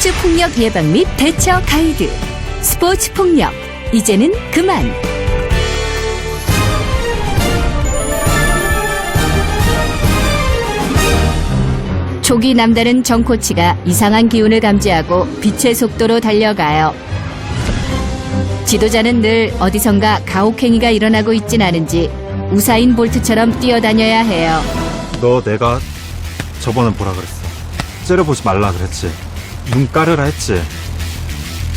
스포츠 폭력 예방 및 대처 가이드. 스포츠 폭력. 이제는 그만. 초기 남다른 정 코치가 이상한 기운을 감지하고 빛의 속도로 달려가요. 지도자는 늘 어디선가 가혹행위가 일어나고 있진 않은지 우사인 볼트처럼 뛰어다녀야 해요. 너 내가 저번에 뭐라 그랬어? 째려보지 말라 그랬지. 눈 까르라 했지.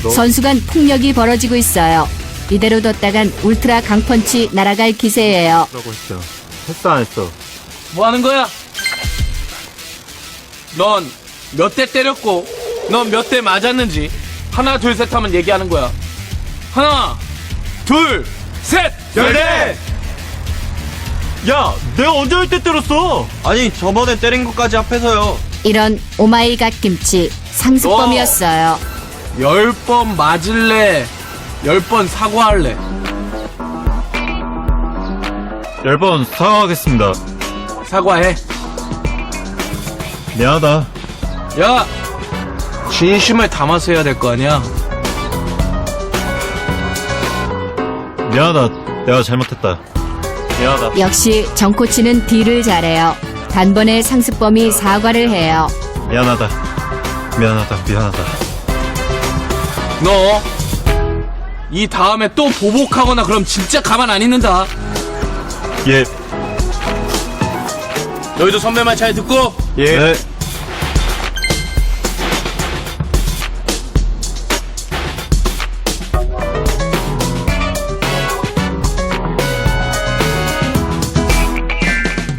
너 선수 간 폭력이 벌어지고 있어요. 이대로 뒀다간 울트라 강펀치 날아갈 기세예요. 라고 했어. 했어 안 했어? 뭐 하는 거야? 넌 몇 대 때렸고, 넌 몇 대 맞았는지, 하나, 둘, 셋 하면 얘기하는 거야. 하나, 둘, 셋! 열대! 야, 내가 언제 할 때 때렸어? 아니 저번에 때린 것까지 합해서요 이런 오마이갓 김치 상습범이었어요. 열 번 맞을래? 열 번 사과할래? 열 번 사과하겠습니다. 사과해. 미안하다. 야! 진심을 담아서 해야 될 거 아니야? 미안하다. 내가 잘못했다. 미안하다. 역시 정 코치는 딜을 잘해요. 단번에 상습범이 사과를 해요. 미안하다. 미안하다. 미안하다. 너, 이 다음에 또 보복하거나 그럼 진짜 가만 안 있는다. 예, 너희도 선배 말 잘 듣고, 예. 네.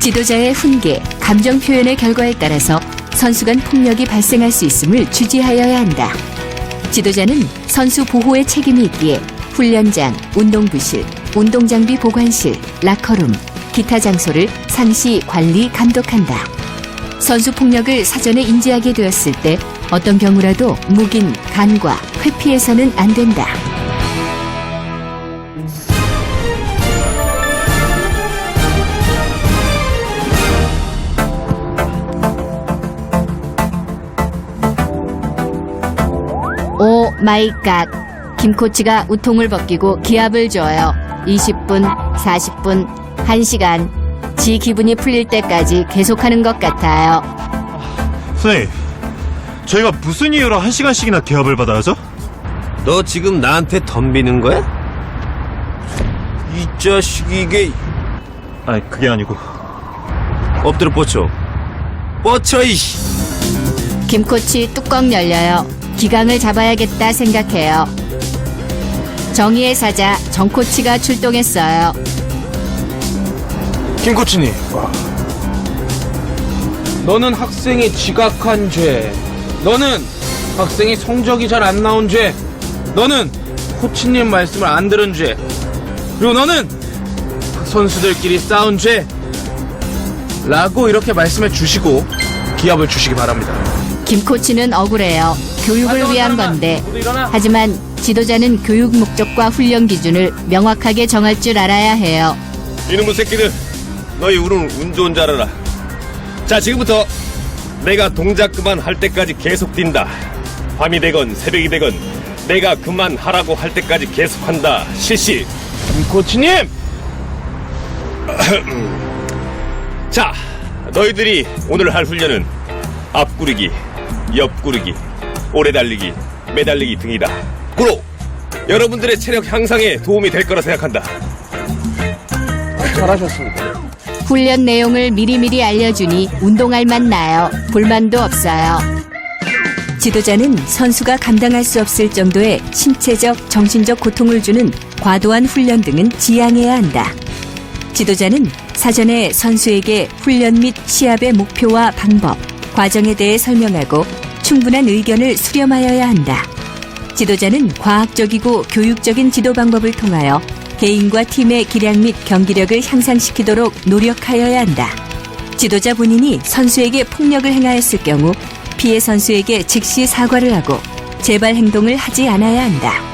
지도자의 훈계, 감정 표현의 결과에 따라서 선수 간 폭력이 발생할 수 있음을 주지하여야 한다. 지도자는 선수 보호의 책임이 있기에 훈련장, 운동부실, 운동장비 보관실, 라커룸, 기타 장소를 상시 관리 감독한다. 선수 폭력을 사전에 인지하게 되었을 때 어떤 경우라도 묵인, 간과, 회피해서는 안 된다. 마이 갓. 김 코치가 우통을 벗기고 기합을 줘요. 20분, 40분, 1시간. 지 기분이 풀릴 때까지 계속하는 것 같아요. 선생님, 저희가 무슨 이유로 한 시간씩이나 개업을 받아야죠? 너 지금 나한테 덤비는 거야? 이 자식이 이게 아니, 그게 아니고. 엎드려 뻗쳐 뻗쳐 이씨 김 코치 뚜껑 열려요. 기강을 잡아야겠다 생각해요. 정의의 사자 정 코치가 출동했어요. 김 코치님. 너는 학생이 지각한 죄. 너는 학생이 성적이 잘 안 나온 죄. 너는 코치님 말씀을 안 들은 죄. 그리고 너는 선수들끼리 싸운 죄. 라고 이렇게 말씀해 주시고 기합을 주시기 바랍니다. 김 코치는 억울해요. 교육을 위한. 건데. 하지만 지도자는 교육 목적과 훈련 기준을 명확하게 정할 줄 알아야 해요. 이놈의 새끼들 너희 우는 운 좋은 줄 알아라 자 지금부터 내가 동작 그만 할 때까지 계속 뛴다 밤이 되건 새벽이 되건 내가 그만하라고 할 때까지 계속한다 실시 김 코치님! 자 너희들이 오늘 할 훈련은 앞구르기 옆구르기 오래 달리기 매달리기 등이다 고로 여러분들의 체력 향상에 도움이 될 거라 생각한다 잘하셨습니다. 훈련 내용을 미리미리 알려주니 운동할 맛 나요. 불만도 없어요. 지도자는 선수가 감당할 수 없을 정도의 신체적, 정신적 고통을 주는 과도한 훈련 등은 지양해야 한다. 지도자는 사전에 선수에게 훈련 및 시합의 목표와 방법, 과정에 대해 설명하고 충분한 의견을 수렴하여야 한다. 지도자는 과학적이고 교육적인 지도 방법을 통하여 개인과 팀의 기량 및 경기력을 향상시키도록 노력하여야 한다. 지도자 본인이 선수에게 폭력을 행하였을 경우 피해 선수에게 즉시 사과를 하고 재발 행동을 하지 않아야 한다.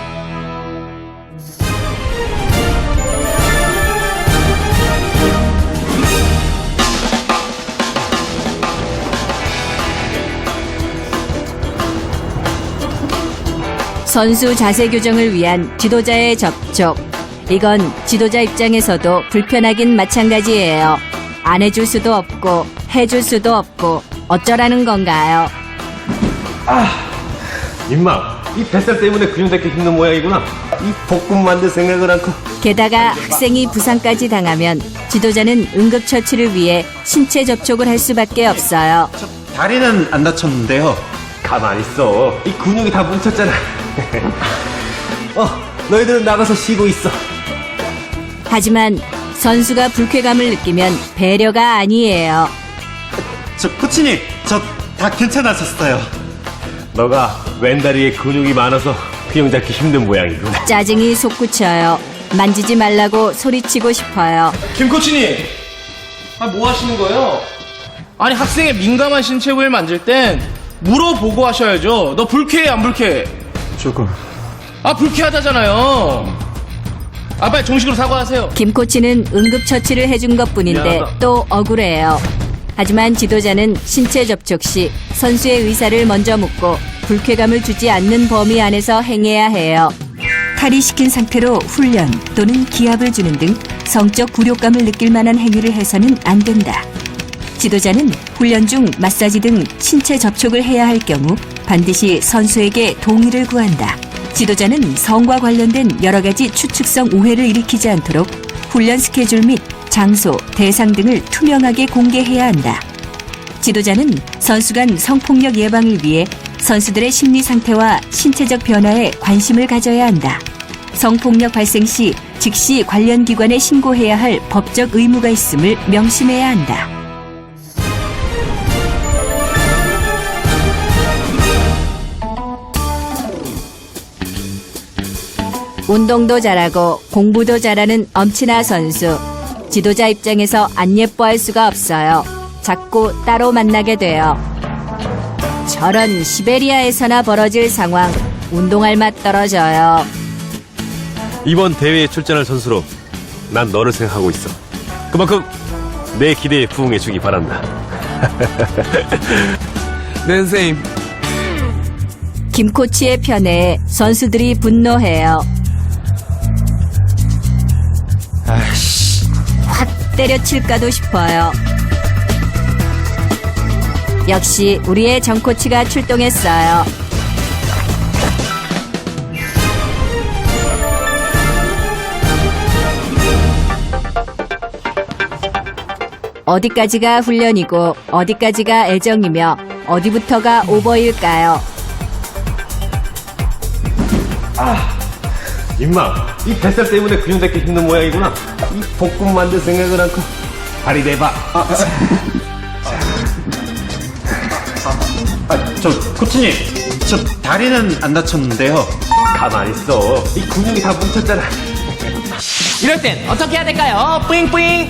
선수 자세 교정을 위한 지도자의 접촉. 이건 지도자 입장에서도 불편하긴 마찬가지예요. 안 해줄 수도 없고, 해줄 수도 없고, 어쩌라는 건가요? 임마, 이 뱃살 때문에 근육 잡기 힘든 모양이구나. 이 볶음 만들 생각을 않고. 게다가 학생이 부상까지 당하면 지도자는 응급 처치를 위해 신체 접촉을 할 수밖에 없어요. 다리는 안 다쳤는데요. 가만히 있어. 이 근육이 다 뭉쳤잖아. 어, 너희들은 나가서 쉬고 있어. 하지만 선수가 불쾌감을 느끼면 배려가 아니에요. 저 코치님, 저 다 괜찮았었어요. 너가 왼다리에 근육이 많아서 근육 잡기 힘든 모양이구나. 짜증이 솟구쳐요. 만지지 말라고 소리치고 싶어요. 김 코치님, 아, 뭐 하시는 거예요? 아니, 학생의 민감한 신체 부위를 만질 땐 물어보고 하셔야죠. 너 불쾌해, 안 불쾌해? 조금. 아, 불쾌하다잖아요. 아, 빨리 정식으로 사과하세요. 김 코치는 응급처치를 해준 것 뿐인데 미안하다. 또 억울해요. 하지만 지도자는 신체 접촉 시 선수의 의사를 먼저 묻고 불쾌감을 주지 않는 범위 안에서 행해야 해요. 탈의시킨 상태로 훈련 또는 기합을 주는 등 성적 굴욕감을 느낄 만한 행위를 해서는 안 된다. 지도자는 훈련 중 마사지 등 신체 접촉을 해야 할 경우 반드시 선수에게 동의를 구한다. 지도자는 성과 관련된 여러 가지 추측성 오해를 일으키지 않도록 훈련 스케줄 및 장소, 대상 등을 투명하게 공개해야 한다. 지도자는 선수 간 성폭력 예방을 위해 선수들의 심리 상태와 신체적 변화에 관심을 가져야 한다. 성폭력 발생 시 즉시 관련 기관에 신고해야 할 법적 의무가 있음을 명심해야 한다. 운동도 잘하고 공부도 잘하는 엄친아 선수. 지도자 입장에서 안 예뻐할 수가 없어요. 자꾸 따로 만나게 돼요. 저런 시베리아에서나 벌어질 상황. 운동할 맛 떨어져요. 이번 대회에 출전할 선수로 난 너를 생각하고 있어. 그만큼 내 기대에 부응해 주기 바란다. 네, 선생님. 김 코치의 편에 선수들이 분노해요. 때려칠까도 싶어요. 역시 우리의 정 코치가 출동했어요. 어디까지가 훈련이고 어디까지가 애정이며 어디부터가 오버일까요? 임마, 이 뱃살 때문에 근육 잡기 힘든 모양이구나. 이 볶음 만들 생각을 않고. 다리 내봐. 아, 저 코치님, 저 다리는 안 다쳤는데요. 가만히 있어. 이 근육이 다 뭉쳤잖아. 이럴 땐 어떻게 해야 될까요? 뿌잉뿌잉!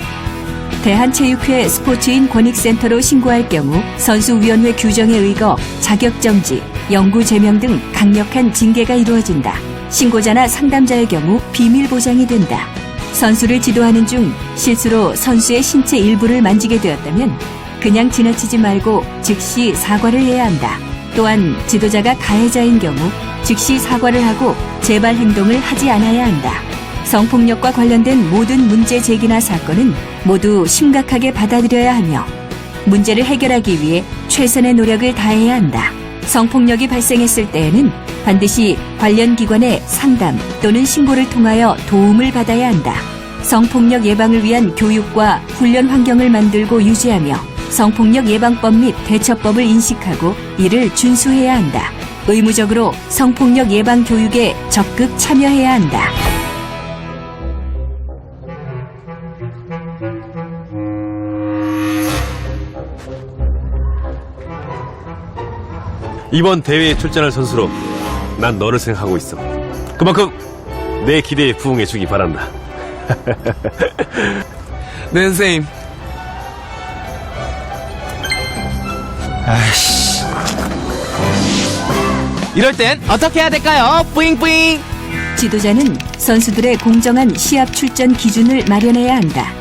대한체육회 스포츠인 권익센터로 신고할 경우 선수위원회 규정에 의거 자격정지, 영구 제명 등 강력한 징계가 이루어진다. 신고자나 상담자의 경우 비밀 보장이 된다. 선수를 지도하는 중 실수로 선수의 신체 일부를 만지게 되었다면 그냥 지나치지 말고 즉시 사과를 해야 한다. 또한 지도자가 가해자인 경우 즉시 사과를 하고 재발 행동을 하지 않아야 한다. 성폭력과 관련된 모든 문제 제기나 사건은 모두 심각하게 받아들여야 하며 문제를 해결하기 위해 최선의 노력을 다해야 한다. 성폭력이 발생했을 때에는 반드시 관련 기관의 상담 또는 신고를 통하여 도움을 받아야 한다. 성폭력 예방을 위한 교육과 훈련 환경을 만들고 유지하며 성폭력 예방법 및 대처법을 인식하고 이를 준수해야 한다. 의무적으로 성폭력 예방 교육에 적극 참여해야 한다. 이번 대회에 출전할 선수로 난 너를 생각하고 있어. 그만큼 내 기대에 부응해 주기 바란다. 네, 선생님. 이럴 땐 어떻게 해야 될까요? 뿌잉뿌잉! 지도자는 선수들의 공정한 시합 출전 기준을 마련해야 한다.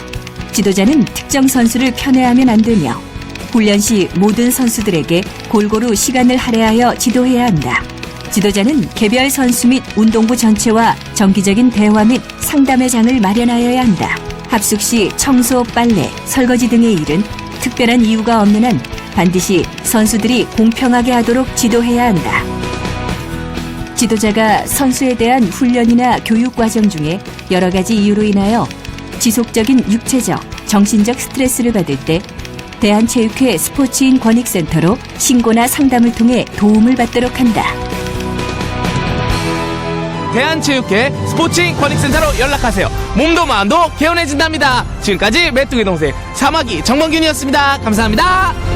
지도자는 특정 선수를 편애하면 안 되며 훈련 시 모든 선수들에게 골고루 시간을 할애하여 지도해야 한다. 지도자는 개별 선수 및 운동부 전체와 정기적인 대화 및 상담의 장을 마련하여야 한다. 합숙 시 청소, 빨래, 설거지 등의 일은 특별한 이유가 없는 한 반드시 선수들이 공평하게 하도록 지도해야 한다. 지도자가 선수에 대한 훈련이나 교육 과정 중에 여러 가지 이유로 인하여 지속적인 육체적, 정신적 스트레스를 받을 때 대한체육회 스포츠인 권익센터로 신고나 상담을 통해 도움을 받도록 한다. 대한체육회 스포츠인 권익센터로 연락하세요. 몸도 마음도 개운해진답니다. 지금까지 메뚜기 동생 사마귀 정범균이었습니다. 감사합니다.